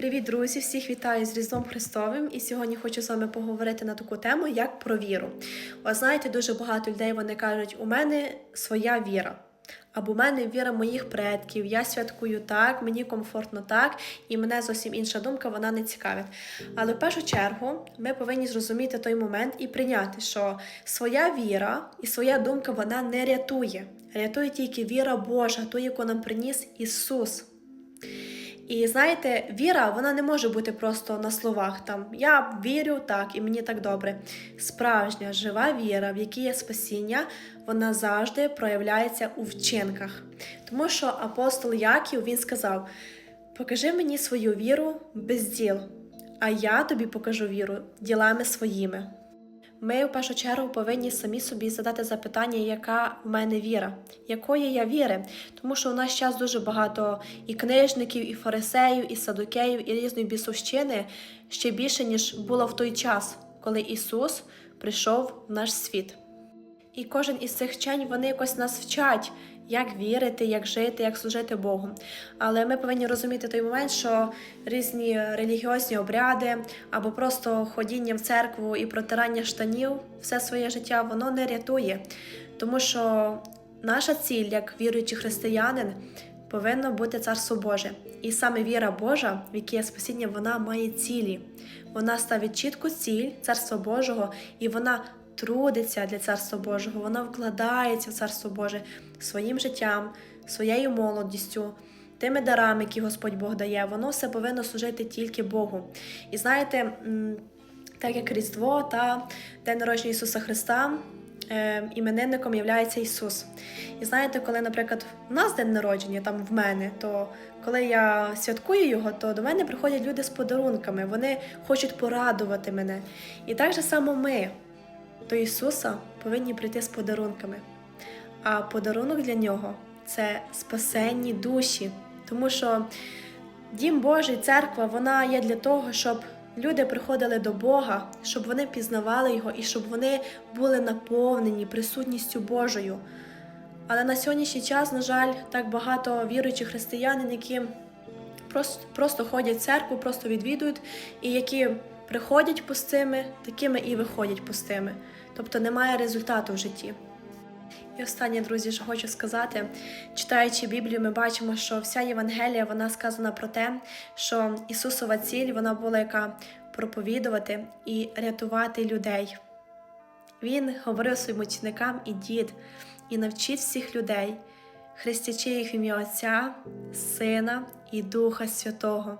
Привіт, друзі! Всіх вітаю з Різдвом Христовим. І сьогодні хочу з вами поговорити на таку тему, як про віру. О, знаєте, дуже багато людей вони кажуть, у мене своя віра. Або у мене віра моїх предків, я святкую так, мені комфортно так, і мене зовсім інша думка, вона не цікавить. Але в першу чергу ми повинні зрозуміти той момент і прийняти, що своя віра і своя думка вона не рятує. Рятує тільки віра Божа, ту, яку нам приніс Ісус. І знаєте, віра вона не може бути просто на словах. Там я вірю так, і мені так добре. Справжня жива віра, в якій є спасіння, вона завжди проявляється у вчинках. Тому що апостол Яків він сказав: Покажи мені свою віру без діл, а я тобі покажу віру ділами своїми. Ми в першу чергу повинні самі собі задати запитання, яка в мене віра, якої я віри, тому що у нас час дуже багато і книжників, і фарисеїв, і садукеїв, і різної бісовщини ще більше ніж було в той час, коли Ісус прийшов в наш світ. І кожен із цих вчень вони якось нас вчать, як вірити, як жити, як служити Богу. Але ми повинні розуміти той момент, що різні релігіозні обряди або просто ходіння в церкву і протирання штанів все своє життя воно не рятує, тому що наша ціль, як віруючий християнин, повинно бути царство Боже. І саме віра Божа, в якій є спасіння, вона має цілі. Вона ставить чітку ціль царства Божого, і вона трудиться для царства Божого, вона вкладається в царство Боже своїм життям, своєю молодістю, тими дарами, які Господь Бог дає, воно все повинно служити тільки Богу. І знаєте, так як Різдво та День народження Ісуса Христа. Е, Іменинником є Ісус. І знаєте, коли, наприклад, в нас день народження, там в мене, то коли я святкую його, то до мене приходять люди з подарунками, вони хочуть порадувати мене. І так же само ми до Ісуса повинні прийти з подарунками. А подарунок для нього це спасенні душі. Тому що Дім Божий, церква, вона є для того, щоб люди приходили до Бога, щоб вони пізнавали Його і щоб вони були наповнені присутністю Божою. Але на сьогоднішній час, на жаль, так багато віруючих християнин, які просто, просто ходять в церкву, просто відвідують, і які приходять пустими, такими і виходять пустими. Тобто немає результату в житті. І останнє, друзі, що хочу сказати, читаючи Біблію, ми бачимо, що вся Євангелія вона сказана про те, що Ісусова ціль вона була яка проповідувати і рятувати людей. Він говорив своїм ученикам і дід, і навчив всіх людей, хрестячи їх в ім'я Отця, Сина і Духа Святого.